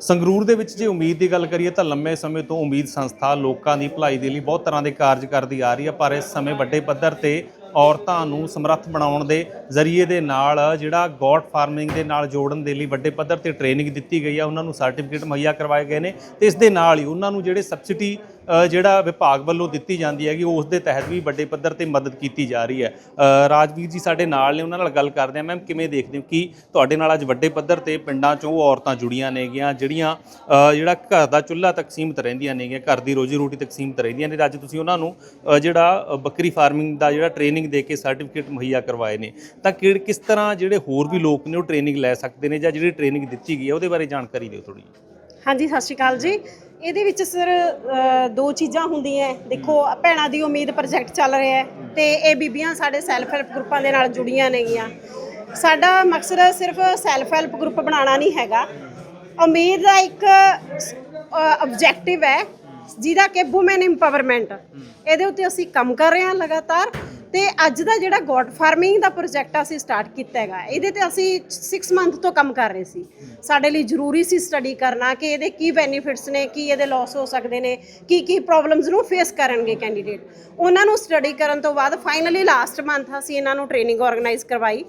ਸੰਗਰੂਰ ਦੇ ਵਿੱਚ ਜੇ ਉਮੀਦ ਦੀ ਗੱਲ ਕਰੀਏ ਤਾਂ ਲੰਮੇ ਸਮੇਂ ਤੋਂ ਉਮੀਦ ਸੰਸਥਾ ਲੋਕਾਂ ਦੀ ਭਲਾਈ ਦੇ ਲਈ ਬਹੁਤ ਤਰ੍ਹਾਂ ਦੇ ਕਾਰਜ ਕਰਦੀ ਆ ਰਹੀ ਹੈ ਪਰ ਇਸ ਸਮੇਂ ਵੱਡੇ ਪੱਧਰ ਤੇ ਔਰਤਾਂ ਨੂੰ ਸਮਰੱਥ ਬਣਾਉਣ ਦੇ ਜ਼ਰੀਏ ਦੇ ਨਾਲ ਜਿਹੜਾ ਗੋਟ ਫਾਰਮਿੰਗ ਦੇ ਨਾਲ ਜੋੜਨ ਦੇ ਲਈ ਵੱਡੇ ਪੱਧਰ ਤੇ ਟ੍ਰੇਨਿੰਗ ਦਿੱਤੀ ਗਈ ਆ, ਉਹਨਾਂ ਨੂੰ ਸਰਟੀਫਿਕੇਟ ਮੁਹੱਈਆ ਕਰਵਾਏ ਗਏ ਨੇ ਤੇ ਇਸ ਦੇ ਨਾਲ ਹੀ ਉਹਨਾਂ ਨੂੰ ਜਿਹੜੇ ਸਬਸਿਡੀ ਜਿਹੜਾ ਵਿਭਾਗ ਵੱਲੋਂ ਦਿੱਤੀ ਜਾਂਦੀ ਹੈਗੀ, ਉਸ ਦੇ ਤਹਿਤ ਵੀ ਵੱਡੇ ਪੱਧਰ ਤੇ ਮਦਦ ਕੀਤੀ ਜਾ ਰਹੀ ਹੈ। ਰਾਜਵੀਰ ਜੀ ਸਾਡੇ ਨਾਲ ਨੇ, ਉਹਨਾਂ ਨਾਲ ਗੱਲ ਕਰਦੇ ਆ ਮੈਮ, ਕਿਵੇਂ ਦੇਖਦੇ ਹੋ ਕਿ ਤੁਹਾਡੇ ਨਾਲ ਅੱਜ ਵੱਡੇ ਪੱਧਰ ਤੇ ਪਿੰਡਾਂ ਚੋਂ ਉਹ ਔਰਤਾਂ ਜੁੜੀਆਂ ਨੇਗੀਆਂ, ਜਿਹੜੀਆਂ ਜਿਹੜਾ ਘਰ ਦਾ ਚੁੱਲ੍ਹਾ ਤੱਕ ਸੀਮਤ ਰਹਿੰਦੀਆਂ ਨੇਗੀਆਂ, ਘਰ ਦੀ ਰੋਜੀ ਰੋਟੀ ਤੱਕ ਸੀਮਤ ਰਹਿੰਦੀਆਂ ਨੇ ਤੇ ਅੱਜ ਤੁਸੀਂ ਉਹਨਾਂ ਨੂੰ ਜਿਹੜਾ ਬੱਕਰੀ ਫਾਰਮਿੰਗ ਦਾ ਜਿਹੜਾ ਟ੍ਰੇਨਿੰਗ ਦੇ ਕੇ ਸਰਟੀਫਿਕੇਟ ਮੁਹੱਈਆ ਕਰਵਾਏ ਨੇ। ਤਾਂ ਕਿਹੜੇ, ਕਿਸ ਤਰ੍ਹਾਂ ਜਿਹੜੇ ਹੋਰ ਵੀ ਲੋਕ ਨੇ, ਉਹ ਟ੍ਰੇਨਿੰਗ ਲੈ ਸਕਦੇ ਨੇ ਜਾਂ ਜਿਹੜੀ ਟ੍ਰੇਨਿੰਗ ਦਿੱਤੀ ਗਈ ਹੈ, ਉਹਦੇ ਬਾਰੇ ਜਾਣਕਾਰੀ ਦਿਓ ਥੋੜੀ ਹਾਂਜੀ, ਸਤਿ ਸ਼੍ਰੀ ਅਕਾਲ ਜੀ। ਇਹਦੇ ਵਿੱਚ ਸਰ ਦੋ ਚੀਜ਼ਾਂ ਹੁੰਦੀਆਂ। ਦੇਖੋ ਭੈਣਾਂ ਦੀ ਉਮੀਦ ਪ੍ਰੋਜੈਕਟ ਚੱਲ ਰਿਹਾ ਹੈ ਤੇ ਇਹ ਬੀਬੀਆਂ ਸਾਡੇ ਸੈਲਫ ਹੈਲਪ ਗਰੁੱਪਾਂ ਦੇ ਨਾਲ ਜੁੜੀਆਂ ਨੇਗੀਆਂ। ਸਾਡਾ ਮਕਸਦ ਸਿਰਫ ਸੈਲਫ ਹੈਲਪ ਗਰੁੱਪ ਬਣਾਉਣਾ ਨਹੀਂ ਹੈਗਾ। ਉਮੀਦ ਦਾ ਇੱਕ ਆਬਜੈਕਟਿਵ ਹੈ ਜਿਹਦਾ ਕਿ ਔਮਨ ਇੰਪਾਵਰਮੈਂਟ ਇਹਦੇ ਉੱਤੇ ਅਸੀਂ ਕੰਮ ਕਰ ਰਹੇ ਹਾਂ ਲਗਾਤਾਰ। ਤੇ ਅੱਜ ਦਾ ਜਿਹੜਾ ਗੋਡ ਫਾਰਮਿੰਗ ਦਾ ਪ੍ਰੋਜੈਕਟ ਅਸੀਂ ਸਟਾਰਟ ਕੀਤਾ ਹੈਗਾ। ਇਹਦੇ ਤੇ ਅਸੀਂ 6 ਮੰਥ ਤੋਂ ਕੰਮ ਕਰ ਰਹੇ ਸੀ। ਸਾਡੇ ਲਈ ਜ਼ਰੂਰੀ ਸੀ ਸਟੱਡੀ ਕਰਨਾ ਕਿ ਇਹਦੇ ਕੀ ਬੈਨੀਫਿਟਸ ਨੇ, ਕੀ ਇਹਦੇ ਲਾਸ ਹੋ ਸਕਦੇ ਨੇ, ਕੀ ਕੀ ਪ੍ਰੋਬਲਮਸ ਨੂੰ ਫੇਸ ਕਰਨਗੇ ਕੈਂਡੀਡੇਟ ਉਹਨਾਂ ਨੂੰ ਸਟੱਡੀ ਕਰਨ ਤੋਂ ਬਾਅਦ ਫਾਈਨਲੀ ਲਾਸਟ ਮੰਥ ਅਸੀਂ ਇਹਨਾਂ ਨੂੰ ਟ੍ਰੇਨਿੰਗ ਆਰਗੇਨਾਈਜ਼ ਕਰਵਾਈ।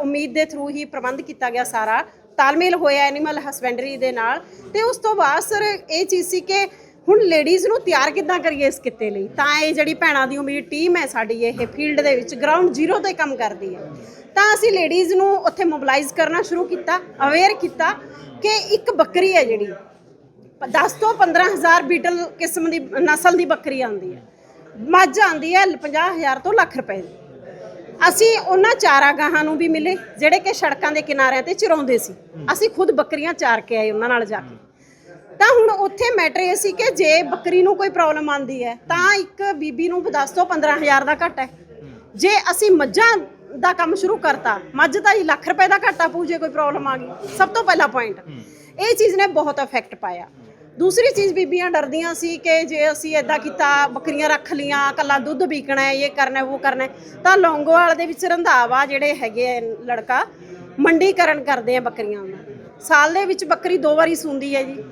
ਉਮੀਦ ਦੇ ਥਰੂ ਹੀ ਪ੍ਰਬੰਧ ਕੀਤਾ ਗਿਆ ਸਾਰਾ। ਤਾਲਮੇਲ ਹੋਇਆ ਐਨੀਮਲ ਹਸਬੈਂਡਰੀ ਦੇ ਨਾਲ। ਤੇ ਉਸ ਤੋਂ ਬਾਅਦ ਸਰ ਇਹ ਚੀਜ਼ ਸੀ ਕਿ ਹੁਣ ਲੇਡੀਜ਼ ਨੂੰ ਤਿਆਰ ਕਿੱਦਾਂ ਕਰੀਏ ਇਸ ਕਿੱਤੇ ਲਈ? ਤਾਂ ਇਹ ਜਿਹੜੀ ਭੈਣਾਂ ਦੀ ਉਮੀਦ ਟੀਮ ਹੈ ਸਾਡੀ, ਇਹ ਫੀਲਡ ਦੇ ਵਿੱਚ ਗਰਾਊਂਡ ਜ਼ੀਰੋ ਤੇ ਕੰਮ ਕਰਦੀ ਹੈ। ਤਾਂ ਅਸੀਂ ਲੇਡੀਜ਼ ਨੂੰ ਉੱਥੇ ਮੋਬਿਲਾਈਜ਼ ਕਰਨਾ ਸ਼ੁਰੂ ਕੀਤਾ ਅਵੇਅਰ ਕੀਤਾ ਕਿ ਇੱਕ ਬੱਕਰੀ ਹੈ ਜਿਹੜੀ। 10 ਤੋਂ 15000 ਬੀਟਲ ਕਿਸਮ ਦੀ, ਨਸਲ ਦੀ ਬੱਕਰੀ ਆਉਂਦੀ ਹੈ। ਮੱਝ ਆਉਂਦੀ ਹੈ 50000 ਤੋਂ ਲੱਖ ਰੁਪਏ ਦੀ। ਅਸੀਂ ਉਹਨਾਂ ਚਾਰਾਗਾਹਾਂ ਨੂੰ ਵੀ ਮਿਲੇ, ਜਿਹੜੇ ਕਿ ਸੜਕਾਂ ਦੇ ਕਿਨਾਰਿਆਂ ਤੇ ਚਰਾਉਂਦੇ ਸੀ। ਅਸੀਂ ਖੁਦ ਬੱਕਰੀਆਂ ਚਾਰ ਕੇ ਆਏ ਉਹਨਾਂ ਨਾਲ ਜਾ ਕੇ। ਤਾਂ ਹੁਣ ਉੱਥੇ ਮੈਟਰ ਇਹ ਸੀ ਕਿ ਜੇ ਬੱਕਰੀ ਨੂੰ ਕੋਈ ਪ੍ਰੋਬਲਮ ਆਂਦੀ ਹੈ ਤਾਂ ਇੱਕ ਬੀਬੀ ਨੂੰ 10 ਤੋਂ 15000 ਦਾ ਘੱਟ ਹੈ। ਜੇ ਅਸੀਂ ਮੱਝਾਂ ਦਾ ਕੰਮ ਸ਼ੁਰੂ ਕਰਤਾ ਮੱਝ ਦਾ ਹੀ ਲੱਖ ਰੁਪਏ ਦਾ ਘਾਟਾ ਪਊ ਜੇ ਕੋਈ ਪ੍ਰੋਬਲਮ ਆ ਗਈ। ਸਭ ਤੋਂ ਪਹਿਲਾ ਪੁਆਇੰਟ ਇਹ ਚੀਜ਼ ਨੇ ਬਹੁਤ ਇਫੈਕਟ ਪਾਇਆ। ਦੂਸਰੀ ਚੀਜ਼ ਬੀਬੀਆਂ ਡਰਦੀਆਂ ਸੀ ਕਿ ਜੇ ਅਸੀਂ ਇਦਾਂ ਕੀਤਾ ਬੱਕਰੀਆਂ ਰੱਖ ਲੀਆਂ ਕੱਲਾ ਦੁੱਧ ਵਿਕਣਾ ਹੈ ਇਹ ਕਰਨਾ ਹੈ ਉਹ ਕਰਨਾ ਹੈ ਤਾਂ ਲੌਂਗੋਵਾਲ ਦੇ ਵਿੱਚ ਰੰਧਾਵਾ ਜਿਹੜੇ ਹੈਗੇ ਆ ਲੜਕਾ ਮੰਡੀਕਰਨ ਕਰਦੇ ਆ ਬੱਕਰੀਆਂ ਦਾ ਸਾਲ ਦੇ ਵਿੱਚ ਬੱਕਰੀ ਦੋ ਵਾਰੀ ਸੂੰਦੀ ਹੈ ਜੀ।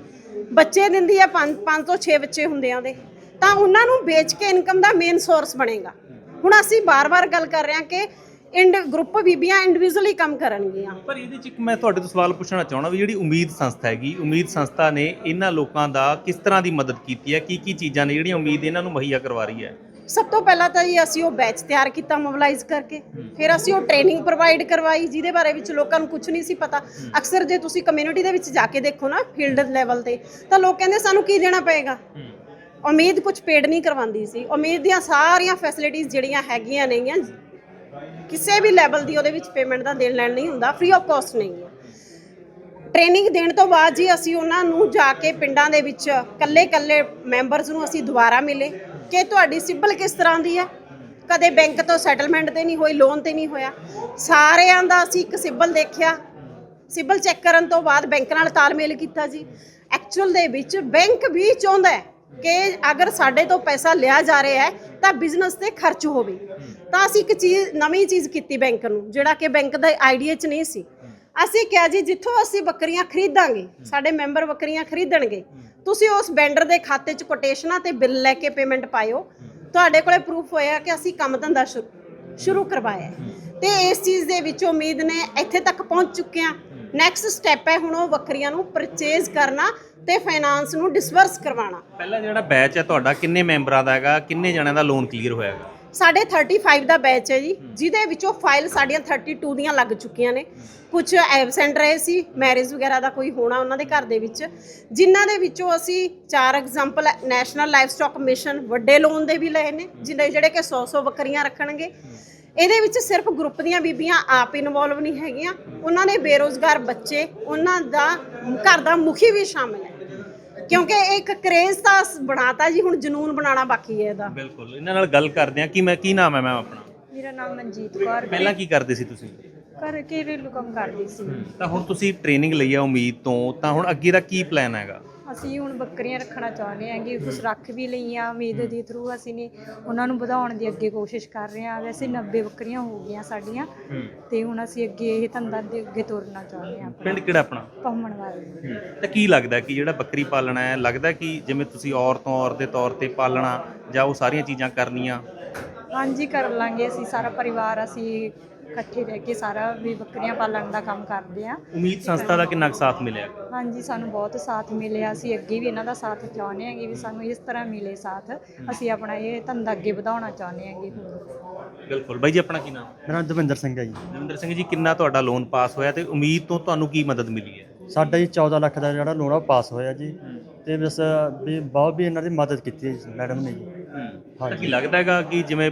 ਬੱਚੇ ਦਿੰਦੀ ਹੈ 5 5 ਤੋਂ 6 ਬੱਚੇ ਹੁੰਦੇ ਆ ਉਹਦੇ ਤਾਂ ਉਹਨਾਂ ਨੂੰ ਵੇਚ ਕੇ ਇਨਕਮ ਦਾ ਮੇਨ ਸੋਰਸ ਬਣੇਗਾ। ਹੁਣ ਅਸੀਂ ਬਾਰ-ਬਾਰ ਗੱਲ ਕਰ ਰਹੇ ਹਾਂ ਕਿ ਇੰਡ ਗਰੁੱਪ ਬੀਬੀਆਂ ਇੰਡੀਵਿਜੂਅਲੀ ਕੰਮ ਕਰਨਗੀਆਂ। ਪਰ ਇਹਦੇ ਚ ਇੱਕ ਮੈਂ ਤੁਹਾਡੇ ਤੋਂ ਸਵਾਲ ਪੁੱਛਣਾ ਚਾਹਣਾ ਵੀ ਜਿਹੜੀ ਉਮੀਦ ਸੰਸਥਾ ਹੈਗੀ, ਉਮੀਦ ਸੰਸਥਾ ਨੇ ਇਹਨਾਂ ਲੋਕਾਂ ਦਾ ਕਿਸ ਤਰ੍ਹਾਂ ਦੀ ਮਦਦ ਕੀਤੀ ਹੈ? ਕੀ ਕੀ ਚੀਜ਼ਾਂ ਨੇ ਜਿਹੜੀਆਂ ਉਮੀਦ ਇਹਨਾਂ ਨੂੰ ਮੁਹੱਈਆ ਕਰਵਾ ਰਹੀ ਹੈ? ਸਭ ਤੋਂ ਪਹਿਲਾਂ ਤਾਂ ਜੀ ਅਸੀਂ ਉਹ ਬੈਚ ਤਿਆਰ ਕੀਤਾ ਮੋਬਿਲਾਈਜ਼ ਕਰਕੇ। ਫਿਰ ਅਸੀਂ ਉਹ ਟ੍ਰੇਨਿੰਗ ਪ੍ਰੋਵਾਈਡ ਕਰਵਾਈ, ਜਿਹਦੇ ਬਾਰੇ ਵਿੱਚ ਲੋਕਾਂ ਨੂੰ ਕੁਝ ਨਹੀਂ ਸੀ ਪਤਾ। ਅਕਸਰ ਜੇ ਤੁਸੀਂ ਕਮਿਊਨਿਟੀ ਦੇ ਵਿੱਚ ਜਾ ਕੇ ਦੇਖੋ ਨਾ ਫੀਲਡ ਲੈਵਲ ਤੇ, ਤਾਂ ਲੋਕ ਕਹਿੰਦੇ ਸਾਨੂੰ ਕੀ ਦੇਣਾ ਪਏਗਾ? ਉਮੀਦ ਕੁਝ ਪੇਡ ਨਹੀਂ ਕਰਵਾਉਂਦੀ ਸੀ। ਉਮੀਦ ਦੀਆਂ ਸਾਰੀਆਂ ਫੈਸਿਲਿਟੀਆਂ ਜਿਹੜੀਆਂ ਹੈਗੀਆਂ ਨੇਗੀਆਂ, ਕਿਸੇ ਵੀ ਲੈਵਲ ਦੀ ਉਹਦੇ ਵਿੱਚ ਪੇਮੈਂਟ ਦਾ ਦੇਣ ਲੈਣ ਨਹੀਂ ਹੁੰਦਾ ਫ੍ਰੀ ਆਫ ਕਾਸਟ ਨਹੀਂ ਹੈ। ਟ੍ਰੇਨਿੰਗ ਦੇਣ ਤੋਂ ਬਾਅਦ ਜੀ ਅਸੀਂ ਉਹਨਾਂ ਨੂੰ ਜਾ ਕੇ ਪਿੰਡਾਂ ਦੇ ਵਿੱਚ ਕੱਲੇ-ਕੱਲੇ ਮੈਂਬਰਸ ਨੂੰ ਅਸੀਂ ਦੁਬਾਰਾ ਮਿਲੇ। ਕਿ ਤੁਹਾਡੀ ਸਿਬਲ ਕਿਸ ਤਰ੍ਹਾਂ ਦੀ ਹੈ? ਕਦੇ ਬੈਂਕ ਤੋਂ ਸੈਟਲਮੈਂਟ ਤੇ ਨਹੀਂ ਹੋਈ ਲੋਨ ਤੇ ਨਹੀਂ ਹੋਇਆ। ਸਾਰਿਆਂ ਦਾ ਅਸੀਂ ਇੱਕ ਸਿਬਲ ਦੇਖਿਆ। ਸਿਬਲ ਚੈੱਕ ਕਰਨ ਤੋਂ ਬਾਅਦ ਬੈਂਕ ਨਾਲ ਤਾਲਮੇਲ ਕੀਤਾ ਜੀ। ਐਕਚੁਅਲ ਦੇ ਵਿੱਚ ਬੈਂਕ ਵੀ ਚਾਹੁੰਦਾ ਹੈ ਕਿ ਅਗਰ ਸਾਡੇ ਤੋਂ ਪੈਸਾ ਲਿਆ ਜਾ ਰਿਹਾ ਹੈ, ਤਾਂ ਬਿਜ਼ਨਸ ਤੇ ਖਰਚ ਹੋਵੇ। ਤਾਂ ਅਸੀਂ ਇੱਕ ਚੀਜ਼, ਨਵੀਂ ਚੀਜ਼ ਕੀਤੀ ਬੈਂਕ ਨੂੰ, ਜਿਹੜਾ ਕਿ ਬੈਂਕ ਦਾ ਆਈਡੀਆ 'ਚ ਨਹੀਂ ਸੀ। ਅਸੀਂ ਕਿਹਾ ਜੀ ਜਿੱਥੋਂ ਅਸੀਂ ਬੱਕਰੀਆਂ ਖਰੀਦਾਂਗੇ ਸਾਡੇ ਮੈਂਬਰ ਬੱਕਰੀਆਂ ਖਰੀਦਣਗੇ ਤੁਸੀਂ ਉਸ ਵੈਂਡਰ ਦੇ ਖਾਤੇ 'ਚ ਕੋਟੇਸ਼ਨਾਂ ਤੇ ਬਿੱਲ ਲੈ ਕੇ ਪੇਮੈਂਟ ਪਾਇਓ। ਤੁਹਾਡੇ ਕੋਲੇ ਪ੍ਰੂਫ ਹੋਇਆ ਕਿ ਅਸੀਂ ਕੰਮ ਧੰਦਾ ਸ਼ੁਰੂ ਕਰਵਾਇਆ। ਤੇ ਇਸ ਚੀਜ਼ ਦੇ ਵਿੱਚ ਉਮੀਦ ਨੇ ਇੱਥੇ ਤੱਕ ਪਹੁੰਚ ਚੁੱਕੇ ਹਾਂ। ਨੈਕਸਟ ਸਟੈਪ ਹੈ ਹੁਣ ਉਹ ਬੱਕਰੀਆਂ ਨੂੰ ਪਰਚੇਜ਼ ਕਰਨਾ ਤੇ ਫਾਈਨਾਂਸ ਨੂੰ ਡਿਸਵਰਸ ਕਰਵਾਉਣਾ। ਪਹਿਲਾ ਜਿਹੜਾ ਬੈਚ ਹੈ ਤੁਹਾਡਾ ਕਿੰਨੇ ਮੈਂਬਰਾਂ ਦਾ ਹੈਗਾ ਕਿੰਨੇ ਜਣਿਆਂ ਦਾ ਲੋਨ ਕਲੀਅਰ ਹੋਇਆ ਹੈਗਾ? ਸਾਡੇ 35 ਦਾ ਬੈਚ ਹੈ ਜੀ ਜਿਹਦੇ ਵਿੱਚੋਂ ਫਾਈਲ ਸਾਡੀਆਂ 32 ਦੀਆਂ ਲੱਗ ਚੁੱਕੀਆਂ ਨੇ। ਕੁਝ ਐਬਸੈਂਟ ਰਹੇ ਸੀ ਮੈਰਿਜ ਵਗੈਰਾ ਦਾ ਕੋਈ ਹੋਣਾ ਉਹਨਾਂ ਦੇ ਘਰ ਦੇ ਵਿੱਚ। ਜਿਨ੍ਹਾਂ ਦੇ ਵਿੱਚੋਂ ਅਸੀਂ ਚਾਰ example National Livestock mission ਵੱਡੇ ਲੋਨ ਦੇ ਵੀ ਲਏ ਨੇ ਜਿਹਦੇ ਜਿਹੜੇ ਕਿ 100-100 ਬੱਕਰੀਆਂ ਰੱਖਣਗੇ। ਇਹਦੇ ਵਿੱਚ ਸਿਰਫ ਗਰੁੱਪ ਦੀਆਂ ਬੀਬੀਆਂ ਆਪ ਇਨਵੋਲਵ ਨਹੀਂ ਹੈਗੀਆਂ। ਉਹਨਾਂ ਦੇ ਬੇਰੋਜ਼ਗਾਰ ਬੱਚੇ ਉਹਨਾਂ ਦਾ ਘਰ ਦਾ ਮੁਖੀ ਵੀ ਸ਼ਾਮਿਲ ਹੈ। ਕਿਉਂਕਿ ਇਹ ਇੱਕ ਕਰੇਜ਼ ਤਾਂ ਬਣਾਤਾ ਜੀ ਹੁਣ ਜਨੂਨ ਬਣਾਉਣਾ ਬਾਕੀ ਹੈ ਇਹਦਾ। ਬਿਲਕੁਲ ਇਹਨਾਂ ਨਾਲ ਗੱਲ ਕਰਦੇ ਆ ਕੀ ਮੈਂ ਕੀ ਨਾਮ ਹੈ ਮੈਮ ਆਪਣਾ? ਮੇਰਾ ਨਾਮ ਮਨਜੀਤ ਕੌਰ ਪਹਿਲਾਂ ਕੀ ਕਰਦੇ ਸੀ ਤੁਸੀਂ? ਘਰ ਘਰੇਲੂ ਕੰਮ ਕਰਦੀ ਸੀ। ਤਾਂ ਹੁਣ ਤੁਸੀਂ ਟ੍ਰੇਨਿੰਗ ਲਈ ਆ ਉਮੀਦ ਤੋਂ ਤਾਂ ਹੁਣ ਅੱਗੇ ਦਾ ਕੀ ਪਲਾਨ ਹੈਗਾ? ਅਸੀਂ ਹੁਣ ਬੱਕਰੀਆਂ ਰੱਖਣਾ ਚਾਹੁੰਦੇ ਹਾਂਗੇ ਕੁਝ ਰੱਖ ਵੀ ਲਈਆਂ ਉਮੀਦ ਦੇ ਥਰੂ ਅਸੀਂ ਨੇ ਉਹਨਾਂ ਨੂੰ ਵਧਾਉਣ ਦੀ ਅੱਗੇ ਕੋਸ਼ਿਸ਼ ਕਰ ਰਹੇ ਹਾਂ। ਵੈਸੇ 90 ਬੱਕਰੀਆਂ ਹੋ ਗਈਆਂ ਸਾਡੀਆਂ ਤੇ ਹੁਣ ਅਸੀਂ ਅੱਗੇ ਇਹ ਧੰਦਾ ਦੇ ਅੱਗੇ ਤੋਰਨਾ ਚਾਹੁੰਦੇ ਹਾਂ ਪਿੰਡ ਕਿਹੜਾ ਆਪਣਾ? ਪਹਮਣ ਵਾਲੇ। ਤਾਂ ਕੀ ਲੱਗਦਾ ਕਿ ਜਿਹੜਾ ਬੱਕਰੀ ਪਾਲਣਾ ਹੈ ਲੱਗਦਾ ਕਿ ਜਿਵੇਂ ਤੁਸੀਂ ਔਰਤੋਂ ਔਰਤ ਦੇ ਤੌਰ ਤੇ ਪਾਲਣਾ ਜਾਂ ਉਹ ਸਾਰੀਆਂ ਚੀਜ਼ਾਂ ਕਰਨੀਆਂ? ਹਾਂਜੀ ਕਰ ਲਾਂਗੇ ਅਸੀਂ ਸਾਰਾ ਪਰਿਵਾਰ ਅਸੀਂ ਇਕੱਠੇ ਰਹਿ ਕੇ ਸਾਰਾ ਵੀ ਬੱਕਰੀਆਂ ਪਾਲਣ ਦਾ ਕੰਮ ਕਰਦੇ ਹਾਂ ਉਮੀਦ ਸੰਸਥਾ ਦਾ ਕਿੰਨਾ ਕੁ ਸਾਥ ਮਿਲਿਆ? ਹਾਂਜੀ ਸਾਨੂੰ ਬਹੁਤ ਸਾਥ ਮਿਲਿਆ। ਅਸੀਂ ਅੱਗੇ ਵੀ ਇਹਨਾਂ ਦਾ ਸਾਥ ਚਾਹੁੰਦੇ ਹਾਂਗੇ ਵੀ ਸਾਨੂੰ ਇਸ ਤਰ੍ਹਾਂ ਮਿਲੇ ਸਾਥ। ਅਸੀਂ ਆਪਣਾ ਇਹ ਧੰਦਾ ਅੱਗੇ ਵਧਾਉਣਾ ਚਾਹੁੰਦੇ ਹਾਂਗੇ। ਬਿਲਕੁਲ। ਬਾਈ ਜੀ ਆਪਣਾ ਕੀ ਨਾਮ? ਮੇਰਾ ਨਾਮ ਦਵਿੰਦਰ ਸਿੰਘ ਹੈ ਜੀ। ਰਵਿੰਦਰ ਸਿੰਘ ਜੀ ਕਿੰਨਾ ਤੁਹਾਡਾ ਲੋਨ ਪਾਸ ਹੋਇਆ ਤੇ ਉਮੀਦ ਤੋਂ ਤੁਹਾਨੂੰ ਕੀ ਮਦਦ ਮਿਲੀ ਹੈ? ਸਾਡਾ ਜੀ 14 ਲੱਖ ਦਾ ਜਿਹੜਾ ਲੋਨ ਆ ਉਹ ਪਾਸ ਹੋਇਆ ਜੀ। ਤੇ ਬਸ ਵੀ ਬਹੁਤ ਵੀ ਇਹਨਾਂ ਦੀ ਮਦਦ ਕੀਤੀ ਹੈ ਜੀ ਮੈਡਮ ਨੇ ਜੀ। ਤਾਂ ਕੀ ਲੱਗਦਾ ਹੈਗਾ ਕਿ ਜਿਵੇਂ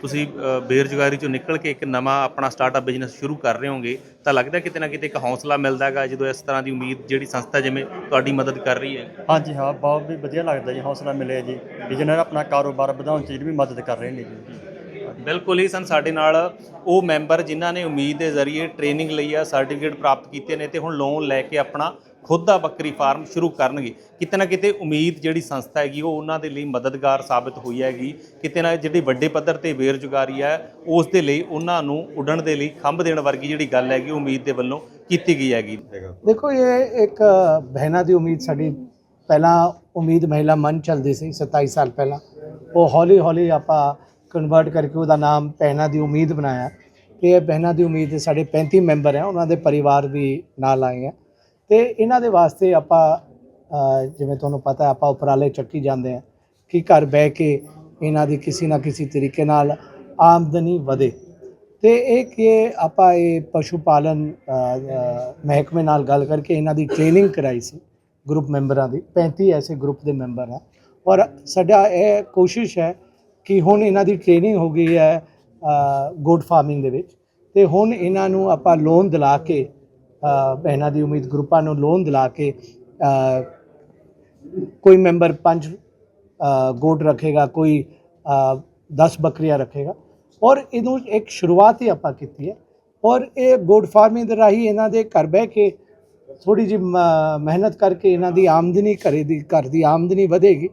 ਤੁਸੀਂ ਬੇਰੁਜ਼ਗਾਰੀ ਚੋਂ ਨਿਕਲ ਕੇ ਇੱਕ ਨਵਾਂ ਆਪਣਾ ਸਟਾਰਟਅਪ ਬਿਜ਼ਨਸ ਸ਼ੁਰੂ ਕਰ ਰਹੇ ਹੋਗੇ ਤਾਂ ਲੱਗਦਾ ਕਿਤੇ ਨਾ ਕਿਤੇ ਇੱਕ ਹੌਸਲਾ ਮਿਲਦਾ ਹੈਗਾ ਜਦੋਂ ਇਸ ਤਰ੍ਹਾਂ ਦੀ ਉਮੀਦ ਜਿਹੜੀ ਸੰਸਥਾ ਜਿਵੇਂ ਤੁਹਾਡੀ ਮਦਦ ਕਰ ਰਹੀ ਹੈ? ਹਾਂਜੀ ਹਾਂ ਬਹੁਤ ਵੀ ਵਧੀਆ ਲੱਗਦਾ ਜੀ ਹੌਸਲਾ ਮਿਲਿਆ ਜੀ ਵੀ ਜਿਹਨਾਂ ਆਪਣਾ ਕਾਰੋਬਾਰ ਵਧਾਉਣ ਚ ਵੀ ਮਦਦ ਕਰ ਰਹੇ ਨੇ ਜੀ। ਬਿਲਕੁਲ ਹੀ ਸਨ ਸਾਡੇ ਨਾਲ ਉਹ ਮੈਂਬਰ ਜਿਨ੍ਹਾਂ ਨੇ ਉਮੀਦ ਦੇ ਜ਼ਰੀਏ ਟ੍ਰੇਨਿੰਗ ਲਈ ਆ ਸਰਟੀਫਿਕੇਟ ਪ੍ਰਾਪਤ ਕੀਤੇ ਨੇ ਤੇ ਹੁਣ ਲੋਨ ਲੈ ਕੇ ਆਪਣਾ ਖੁਦ ਦਾ ਬੱਕਰੀ ਫਾਰਮ ਸ਼ੁਰੂ ਕਰਨਗੇ। ਕਿਤੇ ਨਾ ਕਿਤੇ ਉਮੀਦ ਜਿਹੜੀ ਸੰਸਥਾ ਹੈਗੀ, ਉਹ ਉਹਨਾਂ ਦੇ ਲਈ ਮਦਦਗਾਰ ਸਾਬਤ ਹੋਈ ਹੈਗੀ। ਕਿਤੇ ਨਾ ਜਿਹੜੀ ਵੱਡੇ ਪੱਧਰ ਤੇ ਬੇਰੁਜ਼ਗਾਰੀ ਹੈ, ਉਸ ਦੇ ਲਈ ਉਹਨਾਂ ਨੂੰ ਉੱਡਣ ਦੇ ਲਈ ਖੰਭ ਦੇਣ ਵਰਗੀ ਜਿਹੜੀ ਗੱਲ ਹੈਗੀ ਉਹ ਉਮੀਦ ਦੇ ਵੱਲੋਂ ਕੀਤੀ ਗਈ ਹੈਗੀ। ਦੇਖੋ, ਇਹ ਇੱਕ ਬਹਿਨਾ ਦੀ ਉਮੀਦ ਸਾਡੀ ਪਹਿਲਾਂ ਉਮੀਦ ਮਹਿਲਾ ਮਨ ਚੱਲਦੀ ਸੀ 27 ਸਾਲ ਪਹਿਲਾਂ। ਉਹ ਹੌਲੀ ਹੌਲੀ ਆਪਾਂ ਕਨਵਰਟ ਕਰਕੇ ਉਹਦਾ ਨਾਮ ਬਹਿਨਾ ਦੀ ਉਮੀਦ ਬਣਾਇਆ। ਤੇ ਇਹ ਬਹਿਨਾ ਦੀ ਉਮੀਦ ਦੇ ਸਾਡੇ 35 ਮੈਂਬਰ ਹੈ, ਉਹਨਾਂ ਦੇ ਪਰਿਵਾਰ ਵੀ ਨਾਲ ਆਏ ਹੈ। ਤੇ ਇਹਨਾਂ ਦੇ ਵਾਸਤੇ ਆਪਾਂ ਜਿਵੇਂ ਤੁਹਾਨੂੰ ਪਤਾ ਆਪਾਂ ਉਪਰਾਲੇ ਚੱਕੀ ਜਾਂਦੇ ਆ ਕਿ ਘਰ ਬਹਿ ਕੇ ਇਹਨਾਂ ਦੀ ਕਿਸੇ ਨਾ ਕਿਸੇ ਤਰੀਕੇ ਨਾਲ ਆਮਦਨੀ ਵਧੇ। ਤੇ ਇਹ ਕਿ ਆਪਾਂ ਇਹ ਪਸ਼ੂ ਪਾਲਨ ਮਹਿਕਮੇ ਨਾਲ ਗੱਲ ਕਰਕੇ ਇਹਨਾਂ ਦੀ ਟ੍ਰੇਨਿੰਗ ਕਰਾਈ ਸੀ ਗਰੁੱਪ ਮੈਂਬਰਾਂ ਦੀ। 35 ਐਸੇ ਗਰੁੱਪ ਦੇ ਮੈਂਬਰ ਹੈ। ਔਰ ਸਾਡਾ ਇਹ ਕੋਸ਼ਿਸ਼ ਹੈ ਕਿ ਹੁਣ ਇਹਨਾਂ ਦੀ ਟ੍ਰੇਨਿੰਗ ਹੋ ਗਈ ਹੈ ਗੋਡ ਫਾਰਮਿੰਗ ਦੇ ਵਿੱਚ। ਤੇ ਹੁਣ ਇਹਨਾਂ ਨੂੰ ਆਪਾਂ ਲੋਨ ਦਿਲਾ ਕੇ ਅ, ਬਹਿਨਾਂ ਦੀ ਉਮੀਦ ਗਰੁੱਪਾਂ ਨੂੰ ਲੋਨ ਦਿਲਾ ਕੇ ਕੋਈ ਮੈਂਬਰ ਪੰਜ ਅ, ਗੋਟ ਰੱਖੇਗਾ ਕੋਈ 10 ਬੱਕਰੀਆਂ ਰੱਖੇਗਾ। ਔਰ ਇਹਨੂੰ ਇੱਕ ਸ਼ੁਰੂਆਤ ਹੀ ਆਪਾਂ ਕੀਤੀ ਹੈ। ਔਰ ਇਹ ਗੋਡ ਫਾਰਮਿੰਗ ਦੇ ਰਾਹੀਂ ਇਹਨਾਂ ਦੇ ਘਰ ਬਹਿ ਕੇ ਥੋੜੀ ਜਿਹੀ ਮ- ਮਿਹਨਤ ਕਰਕੇ ਇਹਨਾਂ ਦੀ ਆਮਦਨੀ ਘਰੇ ਦੀ ਘਰ ਦੀ ਆਮਦਨੀ ਵਧੇਗੀ।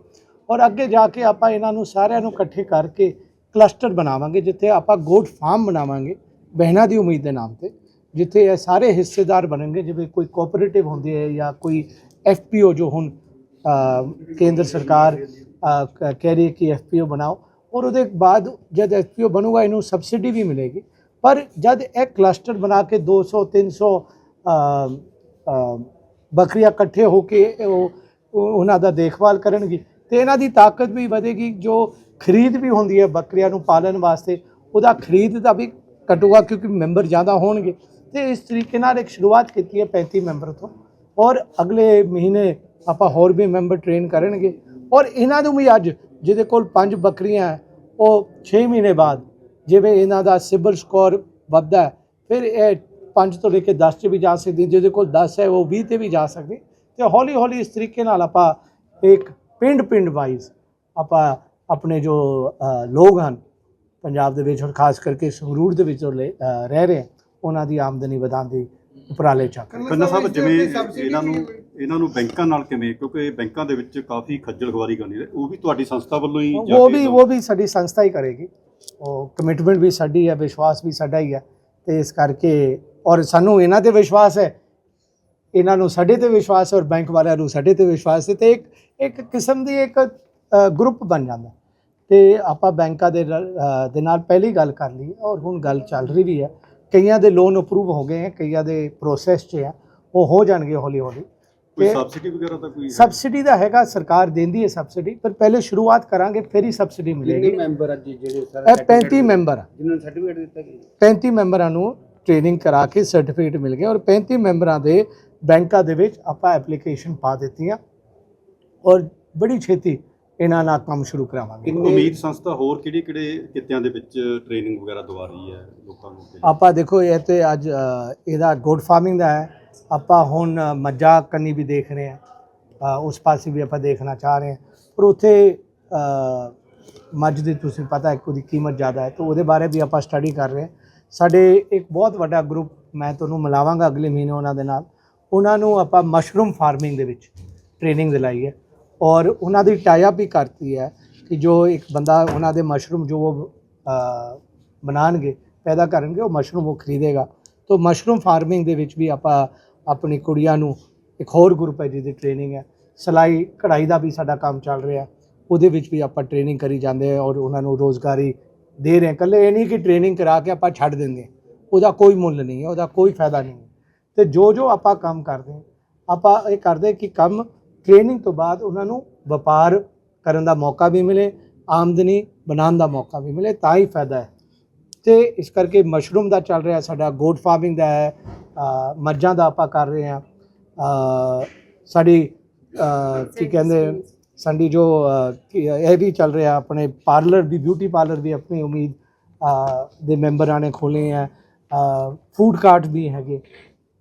ਔਰ ਅੱਗੇ ਜਾ ਕੇ ਆਪਾਂ ਇਹਨਾਂ ਨੂੰ ਸਾਰਿਆਂ ਨੂੰ ਇਕੱਠੇ ਕਰਕੇ ਕਲਸਟਰ ਬਣਾਵਾਂਗੇ ਜਿੱਥੇ ਆਪਾਂ ਗੋਡ ਫਾਰਮ ਬਣਾਵਾਂਗੇ ਬਹਿਣਾ ਦੀ ਉਮੀਦ ਦੇ ਨਾਮ ਤੇ। ਜਿੱਥੇ ਇਹ ਸਾਰੇ ਹਿੱਸੇਦਾਰ ਬਣਨਗੇ ਜਿਵੇਂ ਕੋਈ ਕੋਆਪਰੇਟਿਵ ਹੁੰਦੇ ਹੈ ਜਾਂ ਕੋਈ ਐਫਪੀਓ ਜੋ ਹੁਣ ਕੇਂਦਰ ਸਰਕਾਰ ਕ- ਕਹਿ ਰਹੀ ਹੈ ਕਿ ਐਫਪੀਓ ਬਣਾਓ ਔਰ ਉਹਦੇ ਬਾਅਦ ਜਦ ਐਫਪੀਓ ਬਣੂਗਾ ਇਹਨੂੰ ਸਬਸਿਡੀ ਵੀ ਮਿਲੇਗੀ। ਪਰ ਜਦ ਇਹ ਕਲਸਟਰ ਬਣਾ ਕੇ 200 300 ਅ, ਅ, ਬੱਕਰੀਆਂ ਇਕੱਠੇ ਹੋ ਕੇ ਉਹ ਉਹਨਾਂ ਦਾ ਦੇਖਭਾਲ ਕਰਨਗੇ ਤੇ ਇਹਨਾਂ ਦੀ ਤਾਕਤ ਵੀ ਵਧੇਗੀ ਜੋ ਖਰੀਦ ਵੀ ਹੁੰਦੀ ਹੈ ਬੱਕਰੀਆਂ ਨੂੰ ਪਾਲਣ ਵਾਸਤੇ ਉਹਦਾ ਖਰੀਦ ਦਾ ਵੀ ਘਟੂਗਾ ਕਿਉਂਕਿ ਮੈਂਬਰ ਜ਼ਿਆਦਾ ਹੋਣਗੇ। ਤੇ ਇਸ ਤਰੀਕੇ ਨਾਲ ਇੱਕ ਸ਼ੁਰੂਆਤ ਕੀਤੀ ਹੈ 35 ਮੈਂਬਰ ਤੋਂ। ਔਰ ਅਗਲੇ ਮਹੀਨੇ ਆਪਾਂ ਹੋਰ ਵੀ ਮੈਂਬਰ ਟ੍ਰੇਨ ਕਰਨਗੇ। ਔਰ ਇਹਨਾਂ ਨੂੰ ਵੀ ਅੱਜ ਜਿਹਦੇ ਕੋਲ ਪੰਜ ਬੱਕਰੀਆਂ ਹੈ ਉਹ 6 ਮਹੀਨੇ ਬਾਅਦ ਜਿਵੇਂ ਇਹਨਾਂ ਦਾ ਸਿਬਲ ਸਕੋਰ ਵੱਧਦਾ ਫਿਰ ਇਹ 5 ਤੋਂ ਲੈ ਕੇ 10 ਚ ਵੀ ਜਾ ਸਕਦੀ ਜਿਹਦੇ ਕੋਲ 10 ਹੈ ਉਹ 20 ਤੇ ਵੀ ਜਾ ਸਕਦੀ। ਤੇ ਹੌਲੀ ਹੌਲੀ ਇਸ ਤਰੀਕੇ ਨਾਲ ਆਪਾਂ ਇੱਕ ਪਿੰਡ ਪਿੰਡ ਵਾਈਜ਼ ਆਪਾਂ ਆਪਣੇ ਜੋ ਲੋਕ ਹਨ ਪੰਜਾਬ ਦੇ ਵਿੱਚ ਔਰ ਖਾਸ ਕਰਕੇ ਸੰਗਰੂਰ ਦੇ ਵਿੱਚ ਲੈ- ਰਹਿ ਰਹੇ ਹਨ, ਉਹਨਾਂ ਦੀ ਆਮਦਨੀ ਵਧਾਉਣ ਦੀ ਉਪਰਾਲੇ ਚੱਕ ਖੰਨਾ ਸਾਹਿਬ ਜਿਵੇਂ ਇਹਨਾਂ ਨੂੰ ਇਹਨਾਂ ਨੂੰ ਬੈਂਕਾਂ ਨਾਲ ਕਿਵੇਂ? ਕਿਉਂਕਿ ਬੈਂਕਾਂ ਦੇ ਵਿੱਚ ਕਾਫੀ ਖੱਜਲ ਖਵਾਰੀ ਕਰਨੀ ਹੈ। ਉਹ ਵੀ ਤੁਹਾਡੀ ਸੰਸਥਾ ਵੱਲੋਂ ਹੀ ਉਹ ਵੀ ਉਹ ਵੀ ਸਾਡੀ ਸੰਸਥਾ ਹੀ ਕਰੇਗੀ। ਉਹ ਕਮਿਟਮੈਂਟ ਵੀ ਸਾਡੀ ਹੈ ਵਿਸ਼ਵਾਸ ਵੀ ਸਾਡਾ ਹੀ ਹੈ। ਤੇ ਇਸ ਕਰਕੇ ਔਰ ਸਾਨੂੰ ਇਹਨਾਂ ਤੇ ਵਿਸ਼ਵਾਸ ਹੈ। ਇਹਨਾਂ ਨੂੰ ਸਾਡੇ ਤੇ ਵਿਸ਼ਵਾਸ ਹੈ ਔਰ ਬੈਂਕ ਵਾਲਿਆਂ ਨੂੰ ਸਾਡੇ ਤੇ ਵਿਸ਼ਵਾਸ ਹੈ। ਤੇ ਇੱਕ ਇੱਕ ਕਿਸਮ ਦੀ ਇੱਕ ਗਰੁੱਪ ਬਣ ਜਾਂਦਾ ਤੇ ਆਪਾਂ ਬੈਂਕਾਂ ਦੇ ਨਾਲ, ਅ, ਦੇ ਨਾਲ ਪਹਿਲੀ ਗੱਲ ਕਰ ਲਈ ਔਰ ਹੁਣ ਗੱਲ ਚੱਲ ਰਹੀ ਵੀ ਹੈ। ਕਈਆਂ ਦੇ ਲੋਨ ਅਪਰੂਵ ਹੋ ਗਏ ਹੈ ਕਈਆਂ ਦੇ ਪ੍ਰੋਸੈਸ 'ਚ ਹੈ ਉਹ ਹੋ ਜਾਣਗੇ ਹੌਲੀ ਹੌਲੀ। ਕੋਈ ਸਬਸਿਡੀ ਵਗੈਰਾ ਤਾਂ ਕੋਈ ਸਬਸਿਡੀ ਦਾ ਹੈਗਾ ਸਰਕਾਰ ਦਿੰਦੀ ਹੈ ਸਬਸਿਡੀ ਪਰ ਪਹਿਲੇ ਸ਼ੁਰੂਆਤ ਕਰਾਂਗੇ ਫਿਰ ਹੀ ਸਬਸਿਡੀ ਮਿਲੇਗੀ। ਮੈਂਬਰ ਅੱਜ ਜਿਹੜੇ ਇਹ 35 ਮੈਂਬਰ ਆ। ਜਿਨ੍ਹਾਂ ਨੂੰ ਸਰਟੀਫਿਕੇਟ ਦਿੱਤਾ ਗਿਆ 35 ਮੈਂਬਰਾਂ ਨੂੰ ਟ੍ਰੇਨਿੰਗ ਕਰਾ ਕੇ ਸਰਟੀਫਿਕੇਟ ਮਿਲ ਗਿਆ ਔਰ 35 ਮੈਂਬਰਾਂ ਦੇ ਬੈਂਕਾਂ ਦੇ ਵਿੱਚ ਆਪਾਂ ਐਪਲੀਕੇਸ਼ਨ ਪਾ ਦਿੱਤੀਆਂ। ਔਰ ਬੜੀ ਛੇਤੀ ਇਹਨਾਂ ਨਾਲ ਕੰਮ ਸ਼ੁਰੂ ਕਰਾਵਾਂਗੇ। ਉਮੀਦ ਸੰਸਥਾ ਹੋਰ ਕਿਹੜੇ ਕਿਹੜੇ ਕਿੱਤਿਆਂ ਦੇ ਵਿੱਚ ਟ੍ਰੇਨਿੰਗ ਵਗੈਰਾ ਦਵਾ ਰਹੀ ਹੈ ਲੋਕਾਂ ਨੂੰ ਆਪਾਂ ਦੇਖੋ ਇਹ ਤੇ ਅੱਜ ਇਹਦਾ ਗੋਡ ਫਾਰਮਿੰਗ ਦਾ ਹੈ। ਆਪਾਂ ਹੁਣ ਮੱਝਾਂ ਕੰਨੀ ਵੀ ਦੇਖ ਰਹੇ ਹਾਂ। ਉਸ ਪਾਸੇ ਵੀ ਆਪਾਂ ਦੇਖਣਾ ਚਾਹ ਰਹੇ ਹਾਂ। ਪਰ ਉੱਥੇ ਮੱਝ ਦੀ ਤੁਸੀਂ ਪਤਾ ਹੈ ਕਿ ਉਹਦੀ ਕੀਮਤ ਜ਼ਿਆਦਾ ਹੈ ਤਾਂ ਉਹਦੇ ਬਾਰੇ ਵੀ ਆਪਾਂ ਸਟੱਡੀ ਕਰ ਰਹੇ ਹਾਂ। ਸਾਡੇ ਇੱਕ ਬਹੁਤ ਵੱਡਾ ਗਰੁੱਪ ਮੈਂ ਤੁਹਾਨੂੰ ਮਿਲਾਵਾਂਗਾ ਅਗਲੇ ਮਹੀਨੇ ਉਹਨਾਂ ਦੇ ਨਾਲ। ਉਹਨਾਂ ਨੂੰ ਆਪਾਂ ਮਸ਼ਰੂਮ ਫਾਰਮਿੰਗ ਦੇ ਵਿੱਚ ਟ੍ਰੇਨਿੰਗ ਦਿਲਾਈ ਹੈ। ਔਰ ਉਹਨਾਂ ਦੀ ਟਾਈ ਅਪ ਵੀ ਕਰਤੀ ਹੈ ਕਿ ਜੋ ਇੱਕ ਬੰਦਾ ਉਹਨਾਂ ਦੇ ਮਸ਼ਰੂਮ ਜੋ ਉਹ ਅ, ਬਣਾਉਣਗੇ ਪੈਦਾ ਕਰਨਗੇ ਉਹ ਮਸ਼ਰੂਮ ਉਹ ਖਰੀਦੇਗਾ। ਤੋਂ ਮਸ਼ਰੂਮ ਫਾਰਮਿੰਗ ਦੇ ਵਿੱਚ ਵੀ ਆਪਾਂ ਆਪਣੀ ਕੁੜੀਆਂ ਨੂੰ ਇੱਕ ਹੋਰ ਗਰੁੱਪ ਹੈ ਜਿਹਦੀ ਟ੍ਰੇਨਿੰਗ ਹੈ। ਸਲਾਈ ਕਢਾਈ ਦਾ ਵੀ ਸਾਡਾ ਕੰਮ ਚੱਲ ਰਿਹਾ ਉਹਦੇ ਵਿੱਚ ਵੀ ਆਪਾਂ ਟ੍ਰੇਨਿੰਗ ਕਰੀ ਜਾਂਦੇ ਹਾਂ ਔਰ ਉਹਨਾਂ ਨੂੰ ਰੋਜ਼ਗਾਰੀ ਦੇ ਰਹੇ ਹਾਂ। ਇਕੱਲੇ ਇਹ ਨਹੀਂ ਕਿ ਟ੍ਰੇਨਿੰਗ ਕਰਾ ਕੇ ਆਪਾਂ ਛੱਡ ਦਿੰਦੇ। ਉਹਦਾ ਕੋਈ ਮੁੱਲ ਨਹੀਂ ਹੈ ਉਹਦਾ ਕੋਈ ਫਾਇਦਾ ਨਹੀਂ ਹੈ। ਤੇ ਜੋ ਜੋ ਆਪਾਂ ਕੰਮ ਕਰਦੇ ਆਪਾਂ ਇਹ ਕਰਦੇ ਕਿ ਕੰਮ ਟ੍ਰੇਨਿੰਗ ਤੋਂ ਬਾਅਦ ਉਹਨਾਂ ਨੂੰ ਵਪਾਰ ਕਰਨ ਦਾ ਮੌਕਾ ਵੀ ਮਿਲੇ ਆਮਦਨੀ ਬਣਾਉਣ ਦਾ ਮੌਕਾ ਵੀ ਮਿਲੇ ਤਾਂ ਹੀ ਫਾਇਦਾ ਹੈ। ਤੇ ਇਸ ਕਰਕੇ ਮਸ਼ਰੂਮ ਦਾ ਚੱਲ ਰਿਹਾ ਸਾਡਾ ਗੋਟ ਫਾਰਮਿੰਗ ਦਾ ਹੈ ਮੱਝਾਂ ਦਾ ਆਪਾਂ ਕਰ ਰਹੇ ਹਾਂ। ਸਾਡੀ ਕੀ ਕਹਿੰਦੇ ਸਾਡੀ ਜੋ ਇਹ ਵੀ ਚੱਲ ਰਿਹਾ ਆਪਣੇ ਪਾਰਲਰ ਵੀ ਬਿਊਟੀ ਪਾਰਲਰ ਵੀ ਆਪਣੀ ਉਮੀਦ ਦੇ ਮੈਂਬਰਾਂ ਨੇ ਖੋਲੇ ਹੈ ਫੂਡ ਕਾਰਟ ਵੀ ਹੈਗੇ।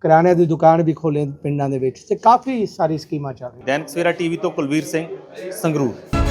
ਕਰਿਆਨੇ ਦੀ ਦੁਕਾਨ ਵੀ ਖੋਲੇ ਪਿੰਡਾਂ ਦੇ ਵਿੱਚ ਤੇ ਕਾਫੀ ਸਾਰੀ ਸਕੀਮਾਂ ਚੱਲ ਰਹੀਆਂ। ਦੈਨਿਕ ਸਵੇਰਾ ਟੀਵੀ ਤੋਂ ਕੁਲਵੀਰ ਸਿੰਘ ਸੰਗਰੂਰ।